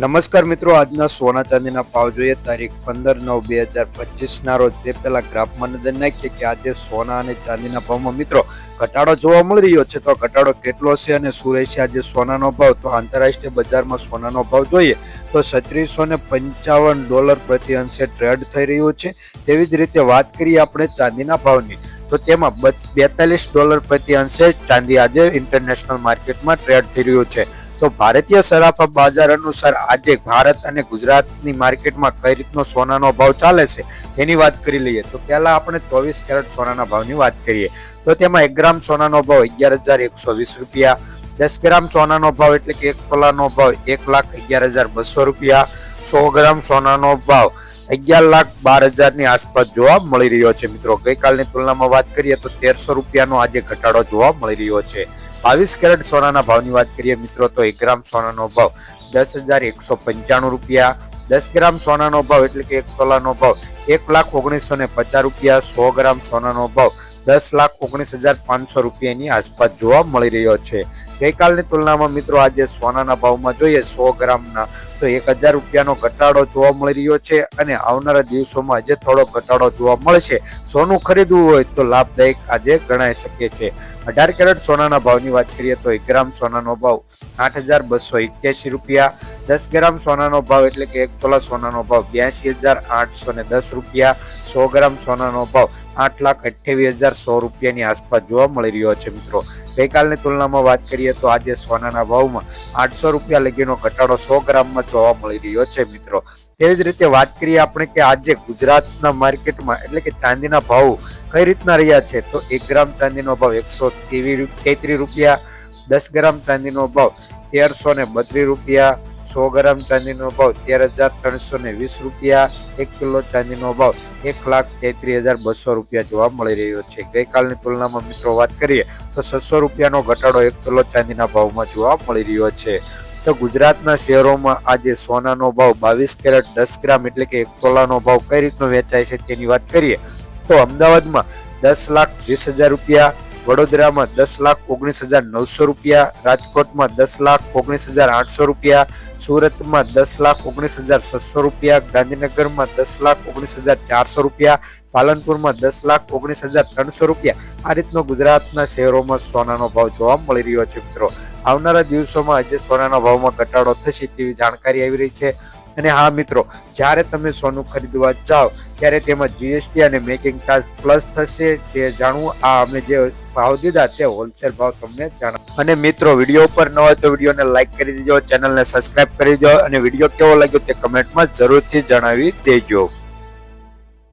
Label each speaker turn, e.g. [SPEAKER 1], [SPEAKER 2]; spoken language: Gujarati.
[SPEAKER 1] નમસ્કાર મિત્રો, આજના સોના ચાંદીના ભાવ જોઈએ. તારીખ પંદર નવ બે હજાર પચીસના રોજ તે પહેલાં ગ્રાફમાં નજર નાખીએ કે આજે સોના અને ચાંદીના ભાવમાં મિત્રો ઘટાડો જોવા મળી રહ્યો છે. તો ઘટાડો કેટલો છે અને શું રહેશે આજે સોનાનો ભાવ? તો આંતરરાષ્ટ્રીય બજારમાં સોનાનો ભાવ જોઈએ તો છત્રીસો પંચાવન ડોલર પ્રતિ અંશે ટ્રેડ થઈ રહ્યું છે. તેવી જ રીતે વાત કરીએ આપણે ચાંદીના ભાવની. તો તેમાં બેતાલીસ ડોલર પ્રતિ અંશે ચાંદી આજે ઇન્ટરનેશનલ માર્કેટમાં ટ્રેડ થઈ રહ્યું છે. તો ભારતીય સરાફા બજાર અનુસાર આજે ભારત અને ગુજરાતની માર્કેટમાં કઈ રીતનો સોનાનો ભાવ ચાલે છે તેની વાત કરી લઈએ. તો પહેલા આપણે ચોવીસ કેરેટ સોનાના ભાવની વાત કરીએ. તો તેમાં એક ગ્રામ સોનાનો ભાવ અગિયાર હજાર એકસો વીસ રૂપિયા, દસ ગ્રામ સોનાનો ભાવ એટલે કે એક તોલાનો ભાવ એક લાખ અગિયાર હજાર બસો રૂપિયા, સો ગ્રામ સોનાનો ભાવ અગિયાર લાખ બાર હજારની આસપાસ જોવા મળી રહ્યો છે. મિત્રો, ગઈકાલની તુલનામાં વાત કરીએ તો તેરસો રૂપિયાનો આજે ઘટાડો જોવા મળી રહ્યો છે. બાવીસ કેરેટ સોનાના ભાવની વાત કરીએ મિત્રો, તો એક ગ્રામ સોનાનો ભાવ દસ હજાર એકસો પંચાણું રૂપિયા. દસ ગ્રામ સોનાનો ભાવ એટલે કે એક તોલાનો ભાવ એક લાખ ઓગણીસો ને પચાસ રૂપિયા. સો ગ્રામ સોનાનો ભાવ દસ લાખ ઓગણીસ હજાર પાંચસો રૂપિયાની આસપાસ જોવા મળી રહ્યો છે. ગઈકાલની તુલનામાં મિત્રો આજે સોનાના ભાવમાં જોઈએ સો ગ્રામના તો એક હજાર રૂપિયાનો ઘટાડો જોવા મળી રહ્યો છે અને આવનારા દિવસોમાં આજે થોડો ઘટાડો જોવા મળશે. સોનું ખરીદવું હોય તો લાભદાયક આજે ગણાઈ શકે છે. અઢાર કેરેટ સોનાના ભાવની વાત કરીએ તો એક ગ્રામ સોનાનો ભાવ આઠ હજાર બસો એક્યાસી રૂપિયા, દસ ગ્રામ સોનાનો ભાવ એટલે કે એક તોલા સોનાનો ભાવ બ્યાસી હજાર આઠસો દસ રૂપિયા, સો ગ્રામ સોનાનો ભાવ આઠ લાખ અઠ્યાવીસ હજાર સો રૂપિયાની આસપાસ જોવા મળી રહ્યો છે મિત્રો. ગઈકાલની તુલનામાં વાત કરીએ તો આજે સોનાના ભાવમાં આઠસો રૂપિયા લગીનો ઘટાડો સો ગ્રામમાં જોવા મળી રહ્યો છે મિત્રો. તેવી જ રીતે વાત કરીએ આપણે કે આજે ગુજરાતના માર્કેટમાં એટલે કે ચાંદીના ભાવ કઈ રીતના રહ્યા છે? તો એક ગ્રામ ચાંદીનો ભાવ એકસો તેત્રીસ રૂપિયા, દસ ગ્રામ ચાંદીનો ભાવ તેરસો ને બત્રીસ રૂપિયા સો ગ્રામ ચાંદીનો ભાવ, તેર હજાર ત્રણસો ને વીસ રૂપિયા, એક કિલો ચાંદીનો ભાવ, એક લાખ તેત્રીસ હજાર બસો રૂપિયા જોવા મળી રહ્યો છે. ગઈકાલની તુલનામાં મિત્રો વાત કરીએ, તો છસો રૂપિયાનો ઘટાડો એક કિલો ચાંદીના ભાવમાં જોવા મળી રહ્યો છે. તો ગુજરાતના શહેરોમાં આજે સોનાનો ભાવ બાવીસ કેરેટ, દસ ગ્રામ એટલે કે એક તોલાનો ભાવ કઈ રીતનો વેચાય છે તેની વાત કરીએ, તો અમદાવાદમાં દસ લાખ વીસ હજાર રૂપિયા વડોદરામાં દસ લાખ ઓગણીસ હજાર નવસો રૂપિયા, રાજકોટમાં દસ લાખ ઓગણીસ હજાર આઠસો રૂપિયા, સુરતમાં દસ લાખ ઓગણીસ હજાર છસો રૂપિયા, ગાંધીનગરમાં દસ લાખ ઓગણીસ હજાર ચારસો રૂપિયા, પાલનપુરમાં દસ લાખ ઓગણીસ હજાર ત્રણસો રૂપિયા. આ રીતનો ગુજરાતના શહેરોમાં સોનાનો ભાવ જોવા મળી રહ્યો છે મિત્રો. આવનારા દિવસોમાં આજે સોનાના ભાવમાં ઘટાડો થશે તેવી જાણકારી આવી રહી છે. અને હા મિત્રો, જ્યારે તમે સોનું ખરીદવા જાઓ, ત્યારે તેમાં જીએસટી અને મેકિંગ ચાર્જ પ્લસ થશે તે જાણવું આ અમે જે ભાવ દીધા તે હોલસેલ ભાવ તમને જણાવ. અને મિત્રો, વીડિયો ઉપર ન હોય તો વિડીયોને લાઇક કરી દેજો, ચેનલને સબસ્ક્રાઇબ કરી દો અને વીડિયો કેવો લાગ્યો તે કમેન્ટમાં જરૂરથી જણાવી દેજો.